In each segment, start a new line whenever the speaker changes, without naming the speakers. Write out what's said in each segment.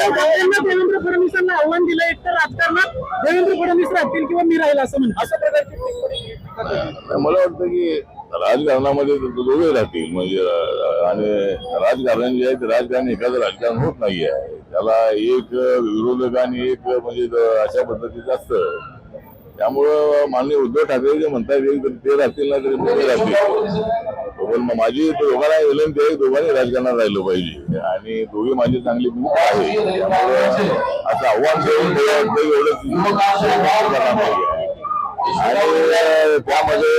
त्यांना देवेंद्र फडणवीसांना आव्हान दिलं एक तर राजकारणात देवेंद्र फडणवीस राहतील किंवा मी राहील असं म्हणतात अशा प्रकारची
मला वाटतं की राजकारणामध्ये दोघे राहतील. म्हणजे आणि राजकारण जे आहे ते राजकारण एखादं राजकारण होत नाही आहे त्याला एक विरोधक आणि एक म्हणजे अशा पद्धतीचं असतं. त्यामुळं माननीय उद्धव ठाकरे जे म्हणतात एक ते राहतील ना तरी दोघे राहतील. माझी दोघांना विनंती आहे दोघांनी राजकारणात राहिलं पाहिजे. आणि दोघे माझे चांगले मित्र आहे. त्यामुळं असं आव्हान देऊन एवढं करायला पाहिजे आणि त्यामध्ये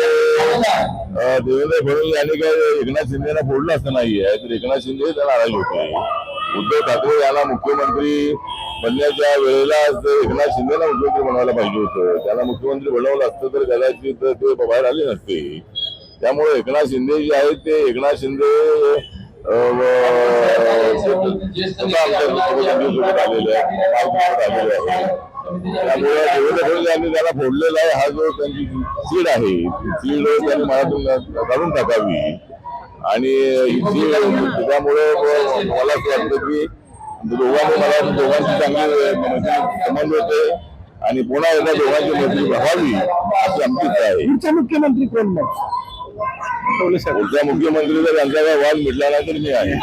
देवेंद्र फडणवीस यांनी काय एकनाथ शिंदेना फोडलं असं नाहीये. तर एकनाथ शिंदे त्याला नाराज होते. उद्धव ठाकरे यांना मुख्यमंत्री बनण्याच्या वेळेला एकनाथ शिंदेला मुख्यमंत्री बनवायला पाहिजे होतं. त्याला मुख्यमंत्री बनवलं असतं तर कदाचित ते बाहेर आले नसते. त्यामुळे एकनाथ शिंदे जे आहेत ते एकनाथ शिंदे अं, व- स्वतः आमच्या मुख्यमंत्रीसोबत आलेले आहेत त्यामुळे देवेंद्र यांनी त्याला फोडलेला आहे. हा जो त्यांची सीड आहे ती सीड त्यांनी मनातून काढून टाकावी. आणि त्यामुळे मला असं वाटतं की दोघांनी मला दोघांची चांगली मैत्री समन्वय होते. आणि पुन्हा एकदा दोघांची मैत्री व्हावी अशी आमची इच्छा आहे.
पुढचा मुख्यमंत्री कोण मग?
पुढच्या मुख्यमंत्री जर यांचा काय वाद मिटला नाही तर मी आहे.